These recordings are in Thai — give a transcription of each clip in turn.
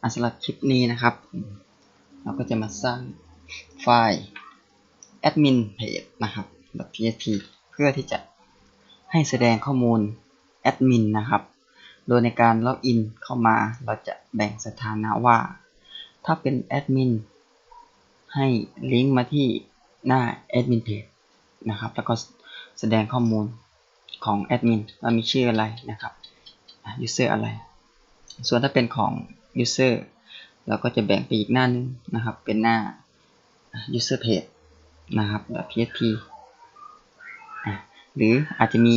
อะสำหรับคลิปนี้นะครับ เราก็จะมาสร้างไฟล์ admin page นะครับ .php เพื่อที่จะให้แสดงข้อมูล admin นะครับ โดยในการล็อกอินเข้ามาเราจะแบ่งสถานะว่า ถ้าเป็น admin ให้ลิงก์มาที่หน้า admin page นะครับ แล้วก็แสดงข้อมูลของ admin ว่ามีชื่ออะไรนะครับ user อะไร ส่วนถ้าเป็นของ user เราก็จะแบ่งไปอีกหน้านึงนะครับ เป็นหน้า user page นะครับ .php หรืออาจจะมี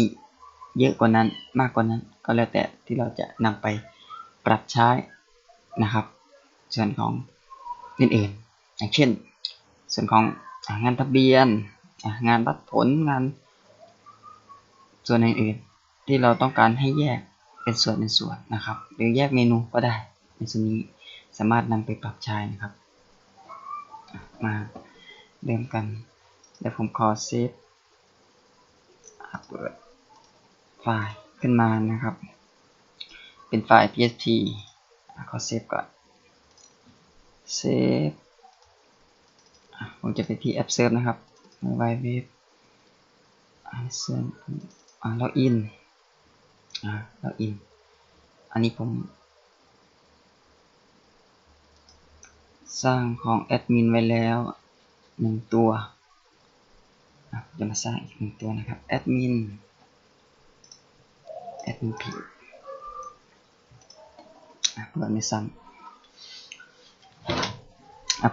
เยอะกว่านั้นมากกว่านั้น ก็แล้วแต่ที่เราจะนำไปปรับใช้นะครับ ส่วนของอื่นๆอย่างเช่น ส่วนของงานทะเบียน งานรับผลงาน ส่วนอื่นๆที่เราต้องการให้แยกเป็นส่วนเป็นส่วนนะครับ หรือแยกเมนูก็ได้ ในส่วนนี้สามารถนำไปปรับใช้นะครับ มาเริ่มกัน เดี๋ยวผมขอเซฟเปิดไฟล์ขึ้นมานะครับ เป็นไฟล์ PST ขอเซฟก่อน เซฟผมจะไปที่ App Serve นะครับไวเว็บอ่าเซิร์อ่าล็อกอินอ่าล็อกอิน อันนี้ผม สร้างของแอดมินไว้แล้วหนึ่งตัวจะมาสร้างอีกหนึ่งตัวนะครับแอดมินแอดมินพีเปิดไม่ซ้ำ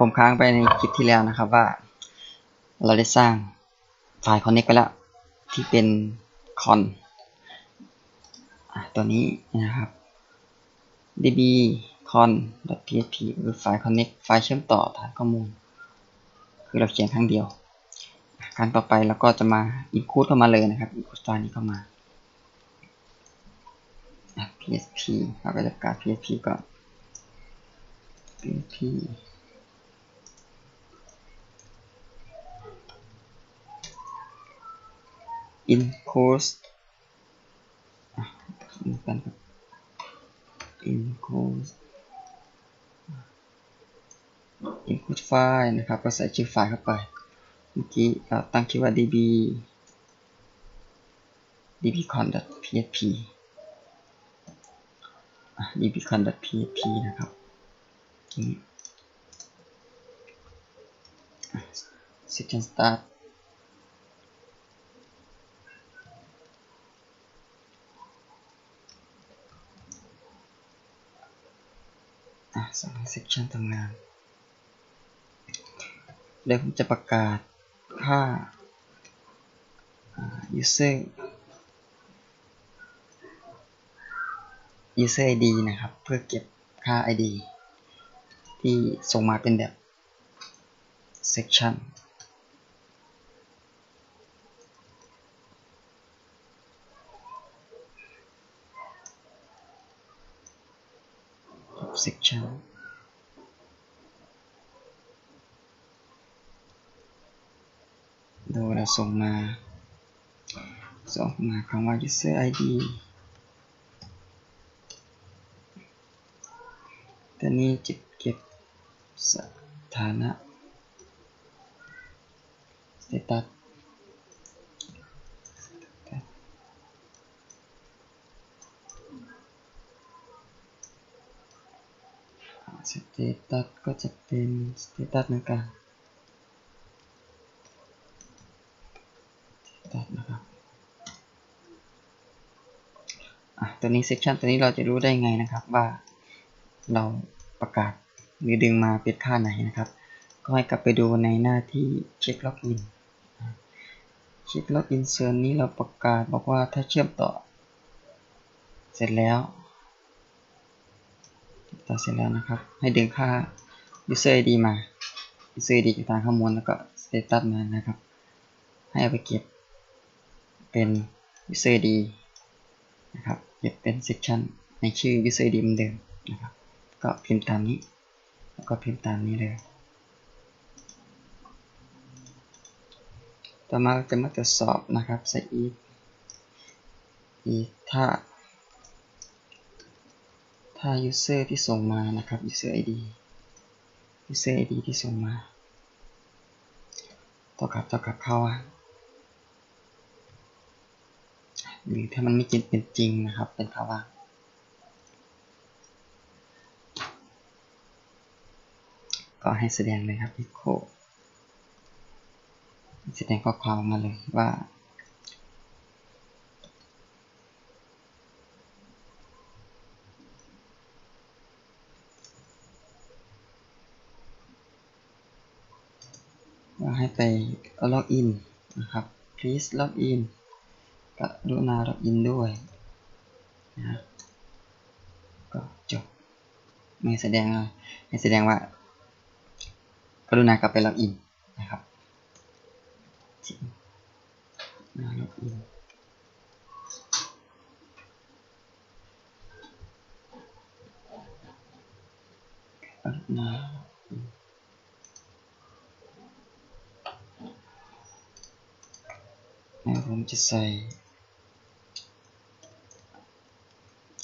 ผมค้างไปในคลิปที่แล้วนะครับว่า เราได้สร้างไฟล์ connect ไปแล้วที่เป็นคอนตัวนี้นะครับ db con.php หรือไฟล์ connect ไฟล์เชื่อมต่อฐานข้อมูล คือเราเขียนครั้งเดียว ครั้งต่อไปเราก็จะมา include เข้ามาเลยนะครับ include ไฟล์นี้เข้ามา php เราก็จะประกาศ php ก่อน php include นี่กันครับ include include ไฟล์นะครับก็ใส่ชื่อไฟล์เข้าไป เมื่อกี้เราตั้งชื่อว่า db dbcon.php dbcon.php นะครับนี่ section start อะสอง section ทำงาน เดี๋ยวผมจะประกาศค่า user user id นะครับ เพื่อเก็บค่า id ที่ส่งมาเป็นแบบ section เ section โดยเรา ส่งมาส่งมาคำว่า user id ตัวนี้จะเก็บสถานะ status status ก็จะเป็น status เหมือนกัน status นะครับอะ ตัวนี้ section ตัวนี้เราจะรู้ได้ไงนะครับ ว่าเราประกาศหรือดึงมาเป็นค่าไหนนะครับ ก็ให้กลับไปดูในหน้าที่เช็คล็อกอินเช็คล็อกอินส่วนนี้เราประกาศบอกว่าถ้าเชื่อมต่อ เสร็จแล้วต่อเสร็จแล้วนะครับ ให้ดึงค่า user id มา user id จากทางข้อมูลแล้วก็ status มานะครับ ให้เอาไปเก็บเป็น user id นะครับ เก็บเป็น section ในชื่อ user id เหมือนเดิมนะครับ ก็พิมพ์ตามนี้ แล้วก็พิมพ์ตามนี้เลย ต่อมาจะมาตรวจสอบนะครับใส่ if if ถ้า ถ้า user ที่ส่งมานะครับ user id user id ที่ส่งมาเท่ากับเท่ากับเข้าอะ หรือถ้ามันไม่จริงเป็นจริงนะครับ เป็นภาวะก็ให้แสดงเลยครับ echo แสดงข้อความมาเลยว่าว่าให้ไปล็อกอินนะครับ please log in กรุณาล็อกอินด้วยนะก็จบไม่แสดงไรให้แสดงว่ากรุณากลับไปล็อกอินนะครับนาล็อกอินกรุณาแล้วผมจะใส่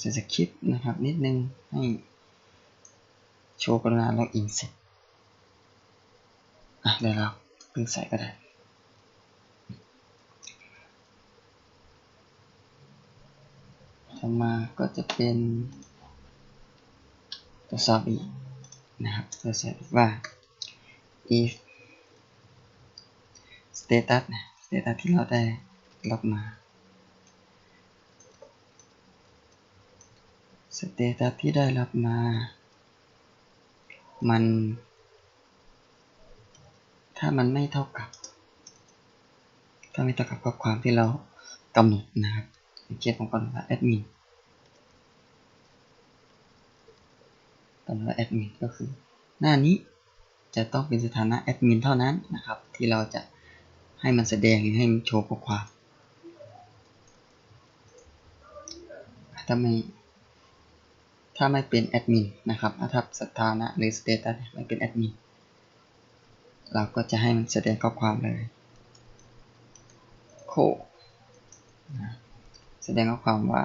ใส่สคริปต์นะครับนิดนึงให้โชว์กรุณาล็อกอินเสร็จอะเดี๋ยวเราเพิ่งใส่ก็ได้ต่อมาก็จะเป็นทดสอบอีกนะครับทดสอบว่า if status นะ status ที่เราได้รับมา status ที่ได้รับมา มัน ถ้ามันไม่เท่ากับ ถ้าไม่เท่ากับข้อความที่เรากำหนดนะครับเช่นผมกำหนดแอดมินกำหนดแอดมินก็คือ หน้านี้จะต้องเป็นสถานะแอดมินเท่านั้นนะครับ ที่เราจะให้มันแสดงหรือให้มันโชว์ข้อความถ้าไม่ ถ้าไม่เป็นแอดมินนะครับถ้าสถานะหรือสเตตัสไม่เป็นแอดมินเราก็จะให้มันแสดงข้อความเลยโคแสดงข้อความว่า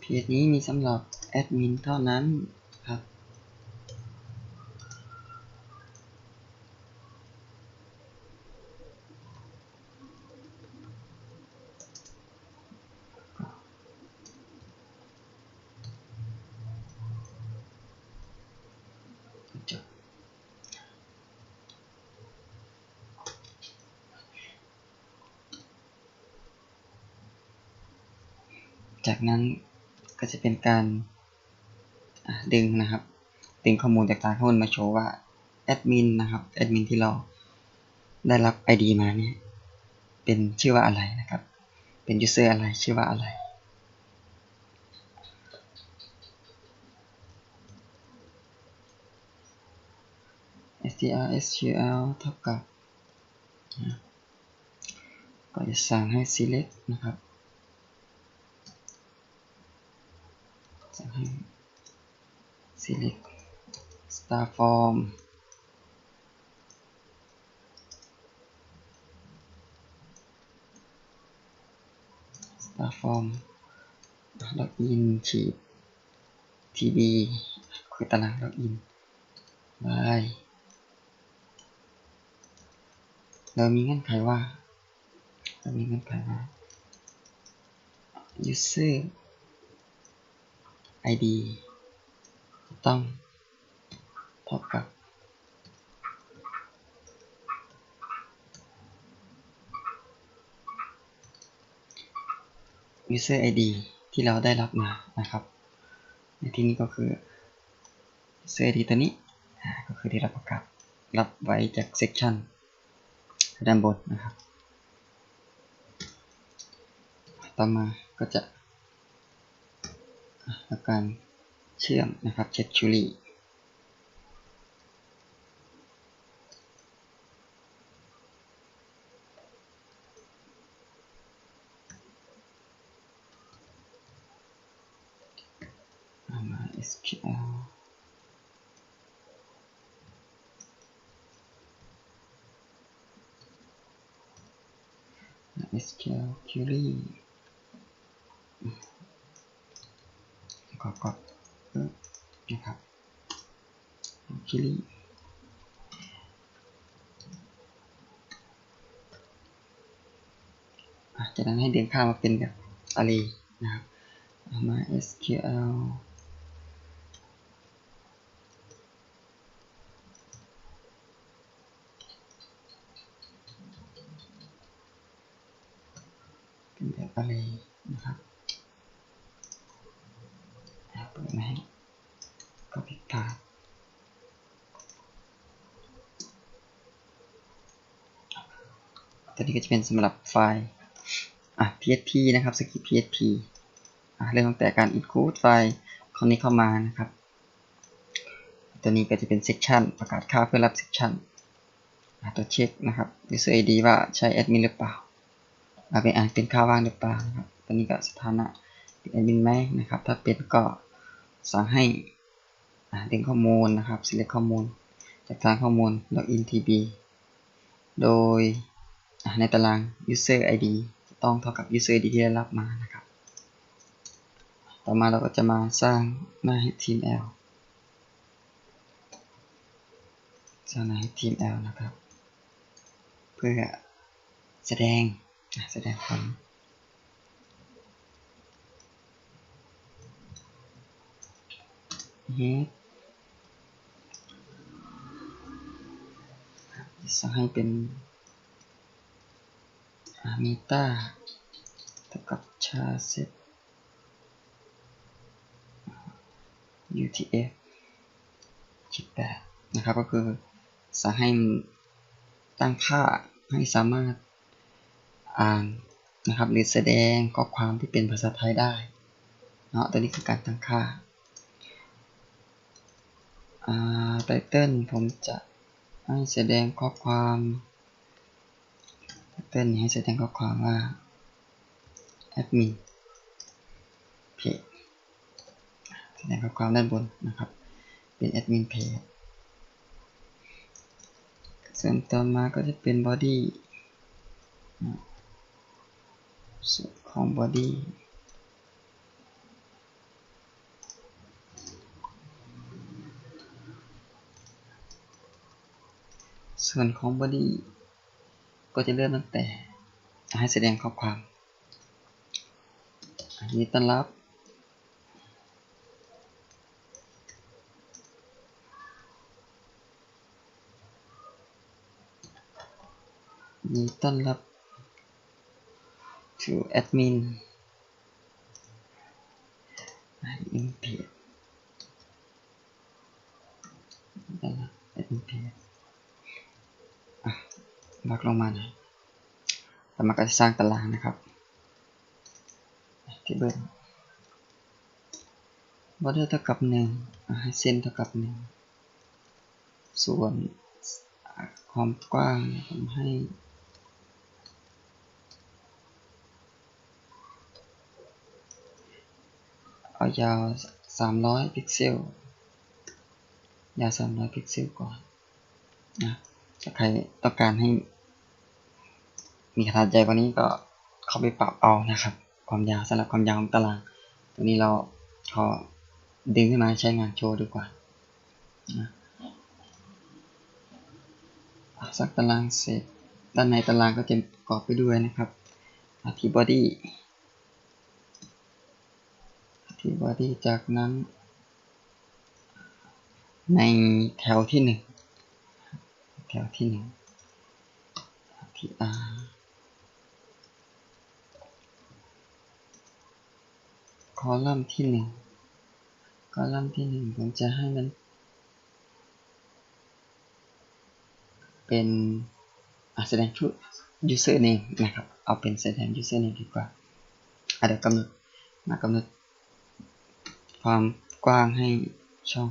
เพจนี้มีสำหรับแอดมินเท่านั้น จากนั้นก็จะเป็นการดึงนะครับ ดึงข้อมูลจากฐาข้อมูลมาโชว์ว่าแอดมินนะครับแอดมินที่เราได้รับ ID มาเนี่ยเป็นชื่อว่าอะไรนะครับ เป็น user อะไรชื่อว่าอะไร str sql เท่ากับก็จะสั่งให้ select นะครับสั่งให้ select star form star form login ฉีด tb คือตาราง login ไปเรามีเงื่อนไขว่าเรามีเงื่อนไขว่า user id ต้องเท่ากับ user id ที่เราได้รับมานะครับในที่นี้ก็คือ user id ตัวนี้ ก็คือที่เราประกาศรับไว้จาก section ด้านบนนะครับ ต่อมาก็จะทำการ เชื่อมนะครับ Patchouli มา SQL มา SQL query ก็ก็ นะครับคลิปจะจากนั้นให้เดินข้ามมาเป็นแบบ array นะครับมา SQL เป็นแบบ array นะครับอะเปิดมาให้ก็ผิดพลาดตัว นี้ก็จะเป็นสำหรับไฟล์อะ PHP นะครับสกิป PHP อะเริ่มตั้งแต่การ include ไฟล์ขอนี้เข้ามานะครับ ตัวนี้ก็จะเป็น section ประกาศค่าเพื่อรับ section ตัวเช็คนะครับ user ID ว่าใช้ admin หรือเปล่าอะเป็นอ่านเป็นค่าว่างหรือเปล่านะครับตัวนี้ก็สถานะเป็น admin ไหมนะครับ ถ้าเป็นก็สั่งให้ดึงข้อมูลนะครับ select ข้อมูล จากทางข้อมูล login tb โดย ในตาราง user id จะต้องเท่ากับ user id ที่ได้รับมานะครับ ต่อมาเราก็จะมาสร้างหน้า html สร้างหน้า html นะครับ เพื่อแสดงแสดงผลจะให้เป็น มตาเท่ากับชาเซต UTF คิดแปดนะครับ ก็คือสั่งให้ตั้งค่าให้สามารถอ่านนะครับหรือแสดงข้อความที่เป็นภาษาไทยได้เนาะตัวนี้คือการตั้งค่าอ่าไตเติ้ลผมจะให้แสดงข้อความ เต้นให้แสดงข้อความว่า admin page แสดงข้อความด้านบนนะครับ เป็น admin page ส่วนต่อมาก็จะเป็น body ส่วนของ body ส่วนของ body ก็จะเริ่มตั้งแต่ให้แสดงข้อความอันนี้ต้อนรับมีต้อนรับ to admin in page ต้อนรับ admin page บักลงมาหน่อยต่อมาก็จะสร้างตารางนะครับ ที่เบิร์บอร์เดอร์เท่ากับหนึ่งให้เส้นเท่ากับหนึ่งส่วนความกว้างผมให้เอายาว 300 พิกเซล ยาว 300 พิกเซลก่อนนะ ถ้าใครต้องการให้ มีขนาดใหญ่กว่านี้ก็เข้าไปปรับเอานะครับ ความยาวสำหรับความยาวของตาราง ตัวนี้เราขอดึงขึ้นมาใช้งานโชว์ดีกว่านะสักตารางเสร็จด้านในตารางก็จะประกอบไปด้วยนะครับที่บอดี้ที่บอดี้จากนั้น ในแถวที่หนึ่ง ถวที่หนึ่งที่ R คอลัมน์ที่หนึ่งคอลัมน์ที่หนึ่งผมจะให้มัน เป็นแสดงชุด user name นะครับ เอาเป็นแสดง user name ดีกว่าเดี๋ยวกำหนดมากำหนดความกว้างให้ช่อง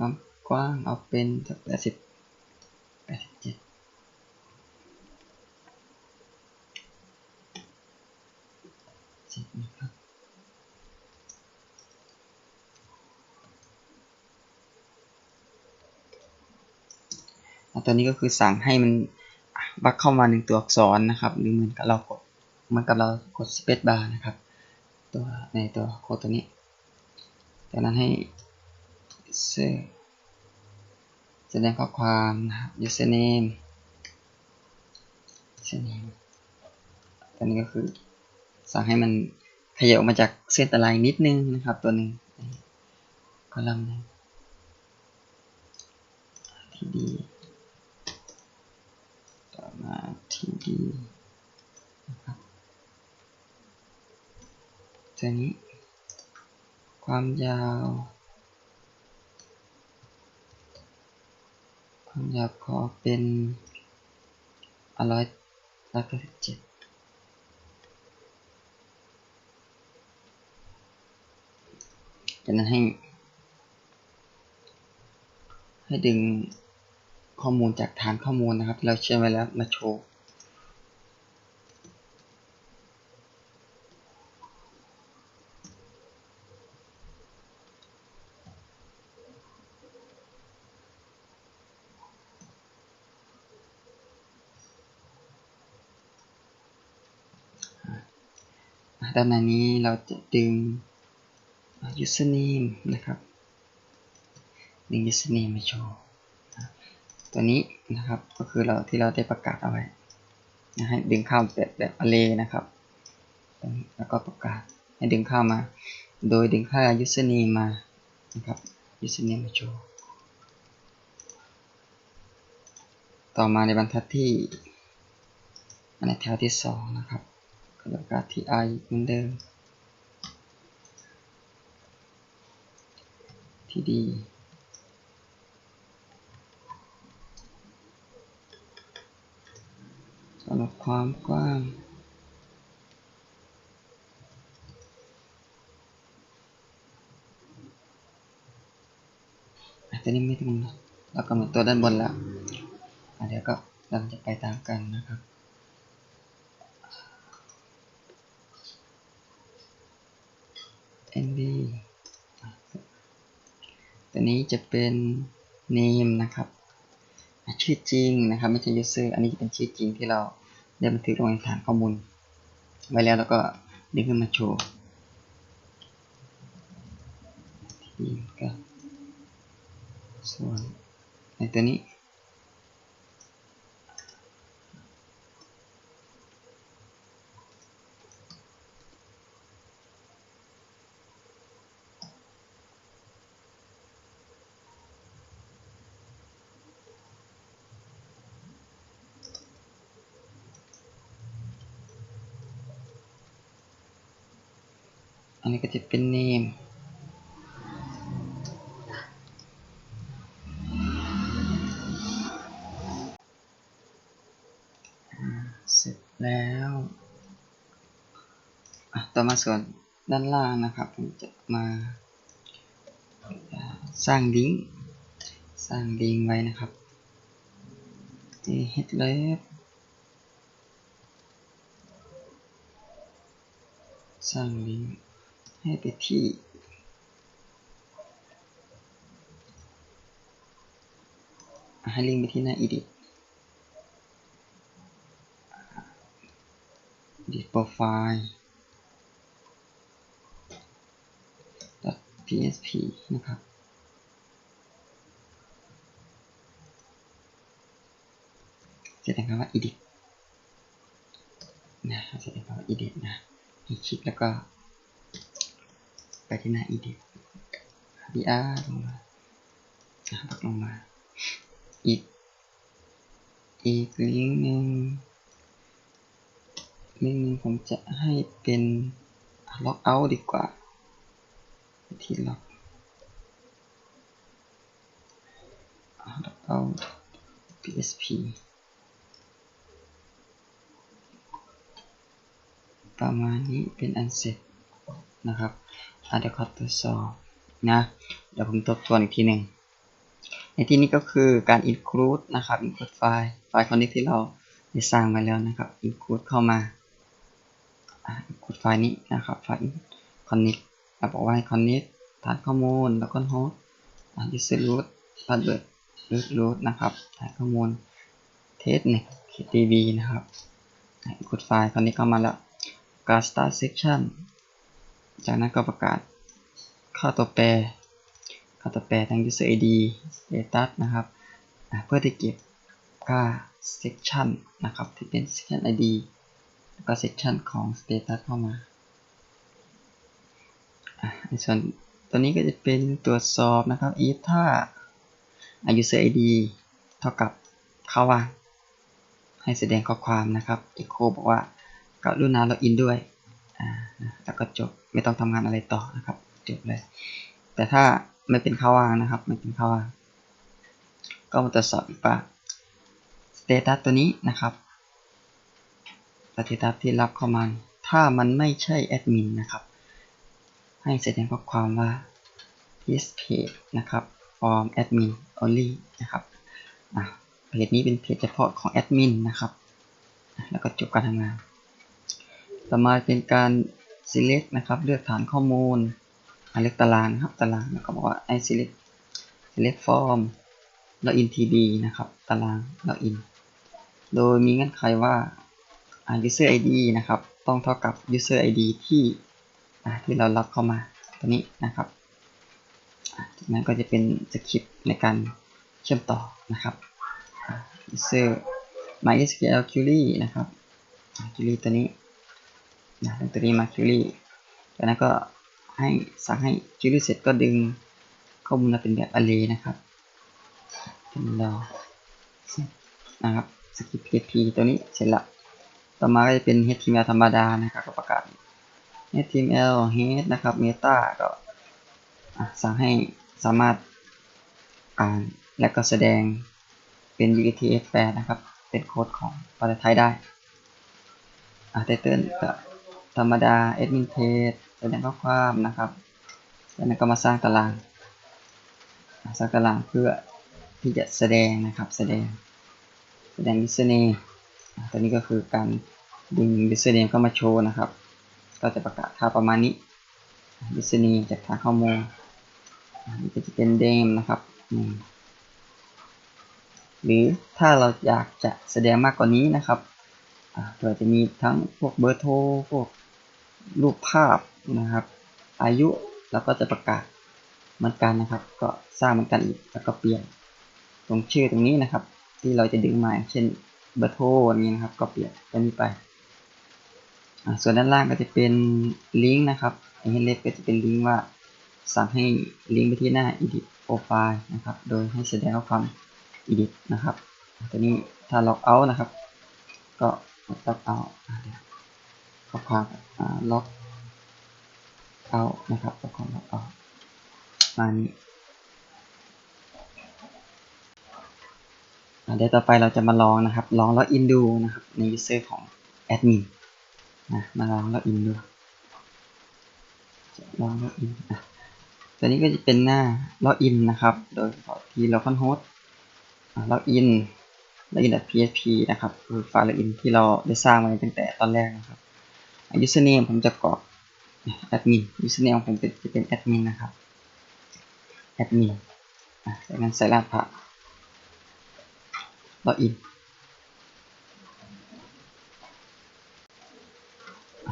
ความกว้างเอาเป็นแปดสิบแปดสิบเจ็ดสิบนะครับตัวนี้ก็คือสั่งให้มันบักเข้ามาหนึ่งตัวอักษรนะครับ หรือเหมือนกับเรากดมันกับเรากดสเปซบาร์นะครับ ตัวในตัวโค้ดตัวนี้จากนั้นให้ user แสดงข้อความนะครับ username username ตัวนี้ก็คือ สั่งให้มันขยับมาจากเส้นตารางนิดนึงนะครับ ตัวหนึ่งคอลัมน์นึงทีดีต่อมาทีดีนะครับตัวนี้ความยาว ผมอยากขอเป็นร้อยร้อยเก้าสิบเจ็ดจากนั้นให้ ให้ดึงข้อมูลจากฐานข้อมูลนะครับ เราเชื่อมไว้แล้วมาโชว์ ด้านในนี้เราจะดึง username นะครับดึง username มาโชว์ตัวนี้นะครับก็คือเราที่เราได้ประกาศเอาไว้นะให้ดึงเข้าแบบแบบ array นะครับแล้วก็ประกาศให้ดึงเข้ามา โดยดึงค่า username มานะครับ username มาโชว์ต่อมาในบรรทัดที่ในแถวที่สองนะครับ ก็ประกาศที่ i เหมือนเดิม ที่ดีสำหรับความกว้างอาจจะนี่ไม่ถึงเรากำหนดตัวด้านบนแล้วเดี๋ยวก็เราจะไปตามกันนะครับ nb ตัวนี้จะเป็น name นะครับอะชื่อจริงนะครับไม่ใช่ user อันนี้จะเป็นชื่อจริงที่เราได้บันทึกลงในฐานข้อมูล ไว้แล้วแล้วก็ดึงขึ้นมาโชว์ทีก็ส่วนในตัวนี้ นนี้ก็จะเป็น name อ่าเสร็จแล้วต่อมาส่วนด้านล่างนะครับ ผมจะมาสร้างลิงก์สร้างลิงก์ไว้นะครับที่ headlet สร้างลิงก์ ให้ไปที่ ให้ลิงก์ไปที่หน้า edit edit profile .php นะครับแสดงคำว่า edit นะแสดงคำว่า edit นะให้คลิกแล้วก็ ไปที่หน้า edit br ลงมาปักลงมา อีก อีกลิงก์หนึ่งลิงก์หนึ่งผมจะให้เป็นล็อกเอาท์ดีกว่า ที่ล็อกล็อกเอาท์ php ประมาณนี้เป็นอันเสร็จ นะครับเดี๋ยวขอตรวจสอบนะเดี๋ยวผมทบทวนอีกทีหนึ่งในที่นี้ก็คือการ include นะครับ include ไฟล์ไฟล์ connect ที่เราได้สร้างมาแล้วนะครับ include เข้ามาอะ include ไฟล์นี้นะครับไฟล์ connect เราบอกว่า connect ฐานข้อมูลแล้วก็ host อะ user root password root root นะครับถ่ายข้อมูล test 1 db นะครับกดไฟล์คราวนี้เข้ามาแล้วการ start section จากนั้นก็ประกาศค่าตัวแปรค่าตัวแปรทั้ง user id status นะครับ เพื่อที่เก็บค่า section นะครับ ที่เป็น section id แล้วก็ section ของ status เข้ามาในส่วนตัวนี้ก็จะเป็นตรวจสอบนะครับ if ถ้า user id เท่ากับเข้าว่า ให้แสดงข้อความนะครับ echo บอกว่ากรุณาล็อกอินด้วยแล้วก็จบ ไม่ต้องทำงานอะไรต่อนะครับจบเลยแต่ถ้าไม่เป็นข้าว่างนะครับไม่เป็นข้าว่างก็มาตรวจสอบอีกว่า status ตัวนี้นะครับ status ที่รับเข้ามาถ้ามันไม่ใช่แอดมินนะครับ ให้แสดงข้อความว่า this page นะครับ from admin only นะครับอะเพจนี้เป็นเพจเฉพาะของแอดมินนะครับ แล้วก็จบการทำงาน ต่อมาเป็นการ select นะครับเลือกฐานข้อมูลอะเลือกตารางนะครับตารางแล้วก็บอกว่า i select select form login tb นะครับตาราง login โดยมีเงื่อนไขว่าอ่า user id นะครับต้องเท่ากับ user id ที่อ่ที่เรารับเข้ามาตัวนี้นะครับจากนั้นก็จะเป็นสคริปต์ในการเชื่อมต่อนะครับอ่า user mysql query นะครับ query ตัวนี้ นะตัวนี้มา query จากนั้นก็ให้สั่งให้ query เสร็จก็ดึงข้อมูลมาเป็นแบบ array นะครับเป็นรอเร็จนะครับสคริป PHP ตัวนี้เสร็จละต่อมาก็จะเป็น HTML ธรรมดานะครับก็ประกาศ HTML head นะครับ meta ก็สั่งให้สามารถอ่านและก็แสดงเป็น UTF-8 นะครับ เป็นโค้ดของภาษาไทยได้อะ title ก็ ธรรมดา admin page แสดงข้อความนะครับจากนั้นก็มาสร้างตาราง สร้างตารางเพื่อที่จะแสดงนะครับ แสดง แสดง username อ่ตัวนี้ก็คือการดึง username เข้ามาโชว์นะครับ ก็จะประกาศค่าประมาณนี้ username จากฐานข้อมูลนนี้ก็จะเป็น name นะครับหรือถ้าเราอยากจะแสดงมากกว่านี้นะครับอ่าเผื่อจะมีทั้งพวกเบอร์โทร พวก รูปภาพนะครับ อายุเราก็จะประกาศเหมือนกันนะครับ ก็สร้างเหมือนกันอีกแล้วก็เปลี่ยนตรงชื่อตรงนี้นะครับ ที่เราจะดึงมาเช่นเบอร์โทรอย่างนี้นะครับ ก็เปลี่ยนตัวนี้ไปส่วนด้านล่างก็จะเป็นลิงก์นะครับอย่างเห็นเล็บก็จะเป็นลิงก์ว่าสั่งให้ลิงก์ไปที่หน้า edit profile นะครับ โดยให้แสดงข้อความ edit นะครับ ตัวนี้ถ้า log out นะครับ ก็ log out อ่า วข้อความอ่า log out นะครับข้อความ log out มานี้เดี๋ยวต่อไปเราจะมาลองนะครับ ลอง login ดูนะครับ ใน user ของ admin นะมาลองล็อกอินดูลองล็อกอินอะตัวนี้ก็จะเป็นหน้าล็อกอินนะครับ โดยที่เราคอนโฮสต์ล็อกอินล็อกอิน .php นะครับคือไฟล์ล็อกอินที่เราได้สร้างมาตั้งแต่ตอนแรกนะครับ username ผมจะกรอก admin username ของผมจะเป็น admin นะครับ admin จากนั้นใส่รหัสผ่านล็อกอิน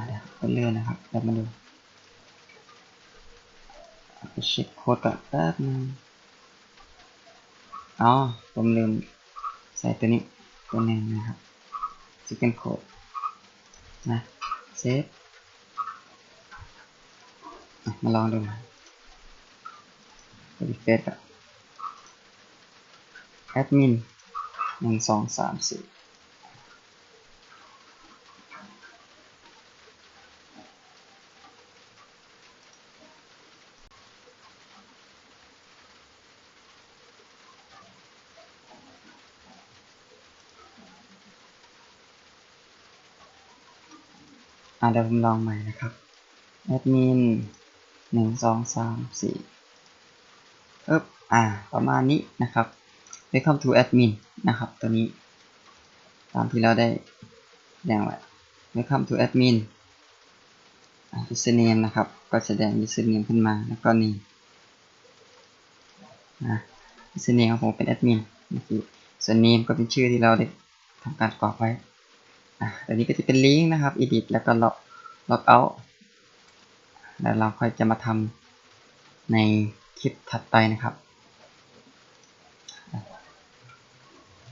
เดี๋ยวไปเลื่อนนะครับแล้วมาดูไปเช็คโค้ดก่อนแป๊บนึงอ๋อ ผมลืมใส่ตัวนี้ตัวหนึ่งนะครับ second code นะ เซฟมาลองดูรีเฟซกับแอดมินหนึ่งสองสามสี่ อ่าเดี๋ยวผมลองใหม่นะครับแอดมินหนึ่งสองสามสี่เอ๊บอ่า ประมาณนี้นะครับ Welcome to admin นะครับ ตัวนี้ ตามที่เราได้แสดงไว้ Welcome to admin อ่า username นะครับ ก็แสดง username ขึ้นมา แล้วก็นี่นะ username ของผมเป็นแอดมินเมื่อกี้ส่วน name ก็เป็นชื่อที่เราได้ทำการกรอกไว้ อันนี้ก็จะเป็นลิงก์นะครับ edit แล้วก็ log log out แล้วเราค่อยจะมาทำในคลิปถัดไปนะครับ